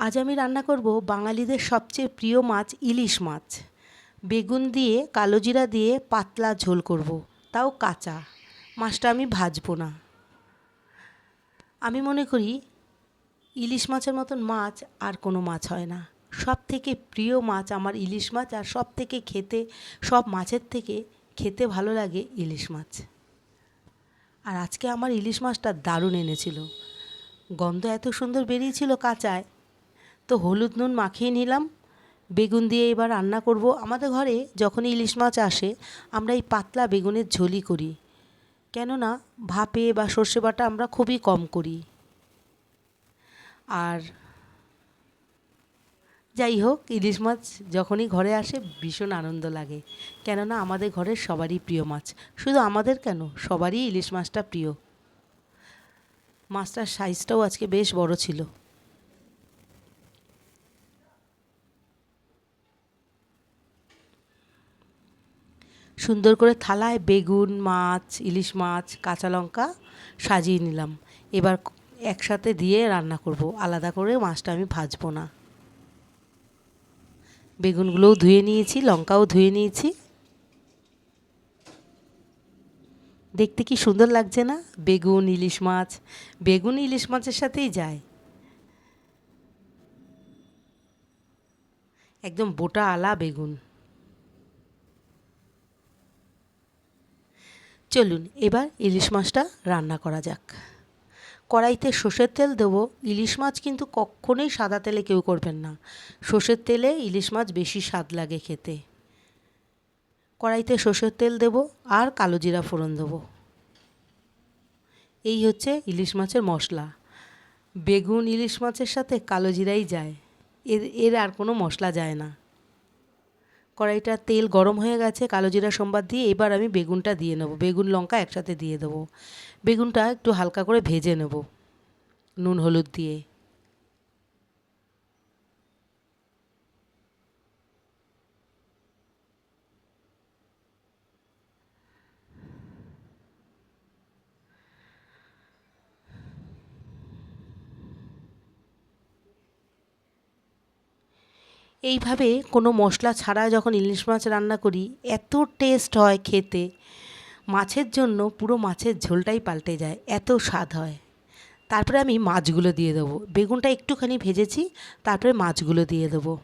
আজ আমি রান্না করব বাঙালিদের সবচেয়ে প্রিয় মাছ ইলিশ মাছ। বেগুন দিয়ে, কালো জিরা দিয়ে পাতলা ঝোল করব, তাও কাঁচা। মাছটা আমি ভাজবো না। আমি মনে করি ইলিশ মাছের মতন মাছ আর কোনো মাছ হয় না। সব থেকে প্রিয় মাছ আমার ইলিশ মাছ আর সব থেকে খেতে, সব মাছের থেকে খেতে ভালো লাগে ইলিশ মাছ। আর আজকে আমার ইলিশ মাছটা দারুণ এনেছিল। গন্ধ এত সুন্দর বেরিয়েছিল কাঁচায় তো হলুদ নুন মাখিয়ে নিলাম। বেগুন দিয়ে এবার রান্না করব। আমাদের ঘরে যখন ইলিশ মাছ আসে, আমরা এই পাতলা বেগুনের ঝোলি করি। কেননা ভাপে বা সর্ষে বাটা আমরা খুবই কম করি। আর যাই হোক, ইলিশ মাছ যখনই ঘরে আসে, ভীষণ আনন্দ লাগে। কেননা আমাদের ঘরের সবারই প্রিয় মাছ। শুধু আমাদের কেন? সবারই ইলিশ মাছটা প্রিয়। মাছটার সাইজটাও আজকে বেশ বড় ছিল। সুন্দর করে থালায় বেগুন, মাছ, ইলিশ মাছ, কাঁচা লঙ্কা সাজিয়ে নিলাম। এবার একসাথে দিয়ে রান্না করব। আলাদা করে মাছটা আমি ভাজবো না। বেগুনগুলোও ধুয়ে নিয়েছি, লঙ্কাও ধুয়ে নিয়েছি। দেখতে কি সুন্দর লাগছে না? বেগুন, ইলিশ মাছ। বেগুন, ইলিশ মাছের সাথেই যায়। একদম বোটা আলা বেগুন। চলুন, এবার ইলিশ মাছটা রান্না করা যাক। কড়াইতে সর্ষের তেল দেবো। ইলিশ মাছ কিন্তু কখনোই সাদা তেলে কেউ করবেন না। সর্ষের তেলে ইলিশ মাছ বেশি স্বাদ লাগে খেতে। কড়াইতে সর্ষের তেল দেব আর কালো জিরা ফোড়ন দেবো। এই হচ্ছে ইলিশ মাছের মশলা। বেগুন ইলিশ মাছের সাথে কালো জিরাই যায়। এর এর আর কোনো মশলা যায় না। কড়াইটা তেল গরম হয়ে গেছে, কালো জিরা সোমবার দিয়ে এবার আমি বেগুনটা দিয়ে নেব। বেগুন, লঙ্কা একসাথে দিয়ে দেবো। বেগুনটা একটু হালকা করে ভেজে নেব, নুন, হলুদ দিয়ে। এইভাবে কোনো মশলা ছাড়া যখন ইলিশ মাছ রান্না করি, এত টেস্ট হয় খেতে। মাছের জন্য পুরো মাছের ঝোলটাই পাল্টে যায়, এত স্বাদ হয়। তারপরে আমি মাছগুলো দিয়ে দেবো। বেগুনটা একটুখানি ভেজেছি, তারপরে মাছগুলো দিয়ে দেবো।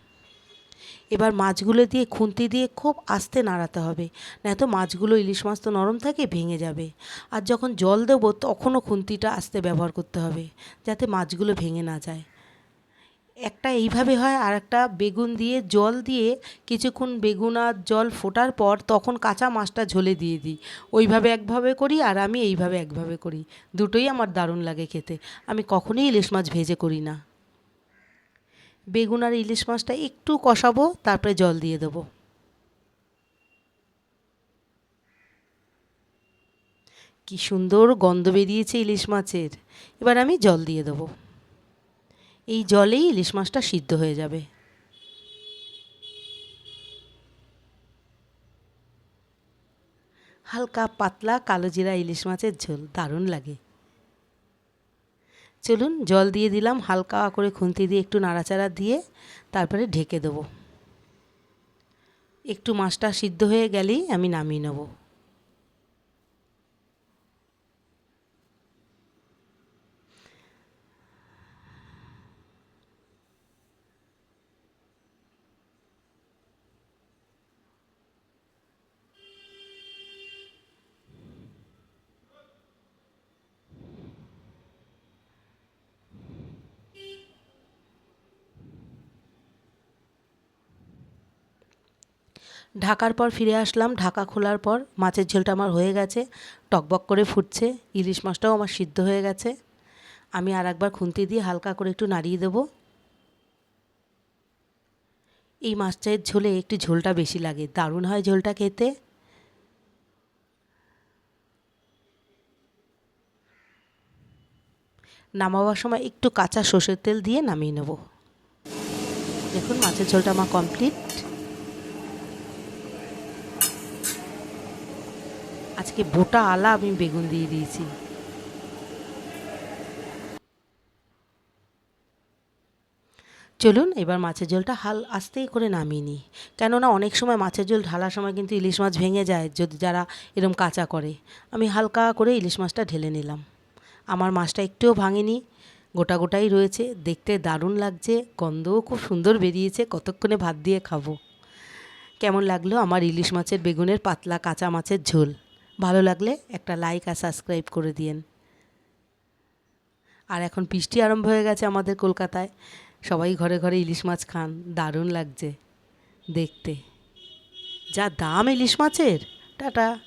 এবার মাছগুলো দিয়ে খুন্তি দিয়ে খুব আস্তে নাড়াতে হবে, না নয়তো মাছগুলো ইলিশ মাছ তো নরম থাকে, ভেঙে যাবে। আর যখন জল দেবো, তখনও খুন্তিটা আস্তে ব্যবহার করতে হবে, যাতে মাছগুলো ভেঙে না যায়। একটা এইভাবে হয় আর একটা বেগুন দিয়ে জল দিয়ে কিছুক্ষণ বেগুন আর জল ফোটার পর তখন কাঁচা মাছটা ঝোলে দিয়ে দিই। ওইভাবে একভাবে করি আর আমি এইভাবে একভাবে করি। দুটোই আমার দারুণ লাগে খেতে। আমি কখনোই ইলিশ মাছ ভেজে করি না। বেগুন আর ইলিশ মাছটা একটু কষাবো, তারপরে জল দিয়ে দেবো। কি সুন্দর গন্ধ বেরিয়েছে ইলিশ মাছের। এবার আমি জল দিয়ে দেবো। এই জলেই ইলিশ মাছটা সিদ্ধ হয়ে যাবে। হালকা, পাতলা, কালো জিরা ইলিশ মাছের ঝোল, দারুণ লাগে। চলুন, জল দিয়ে দিলাম, হালকা করে খুন্তি দিয়ে একটু নাড়াচাড়া দিয়ে তারপরে ঢেকে দেবো। একটু মাছটা সিদ্ধ হয়ে গেলেই আমি নামিয়ে নেব। ঢাকার পর ফিরে আসলাম। ঢাকা খোলার পর মাছের ঝোলটা আমার হয়ে গেছে। টকবক করে ফুটছে। ইলিশ মাছটাও আমার সিদ্ধ হয়ে গেছে। আমি আর একবার খুন্তি দিয়ে হালকা করে একটু নাড়িয়ে দেবো। এই মাছটার ঝোলে একটু ঝোলটা বেশি লাগে। দারুণ হয় ঝোলটা খেতে। নামাবার সময় একটু কাঁচা সর্ষের তেল দিয়ে নামিয়ে নেব। দেখুন, মাছের ঝোলটা আমার কমপ্লিট আজকে বোটা আলা আমি বেগুন দিয়ে দিয়েছি। চলুন, এবার মাছের ঝোলটা হাল আস্তে করে নামিয়ে নিই। কেননা অনেক সময় মাছের ঝোল ঢালার সময় কিন্তু ইলিশ মাছ ভেঙে যায়, যদি যারা এরম কাঁচা করে। আমি হালকা করে ইলিশ মাছটা ঢেলে নিলাম। আমার মাছটা একটুও ভাঙেনি, গোটা গোটাই রয়েছে, দেখতে দারুণ লাগছে, গন্ধও খুব সুন্দর বেরিয়েছে, কতক্ষণে ভাত দিয়ে খাব। কেমন লাগল আমার ইলিশ মাছের বেগুনের পাতলা কাঁচা মাছের ঝোল? ভালো লাগলে একটা লাইক আর সাবস্ক্রাইব করে দিয়েন। আর এখন বৃষ্টি আরম্ভ হয়ে গেছে আমাদের কলকাতায়। সবাই ঘরে ঘরে ইলিশ মাছ খান, দারুণ লাগছে দেখতে। যা দাম ইলিশ মাছের, টাটা।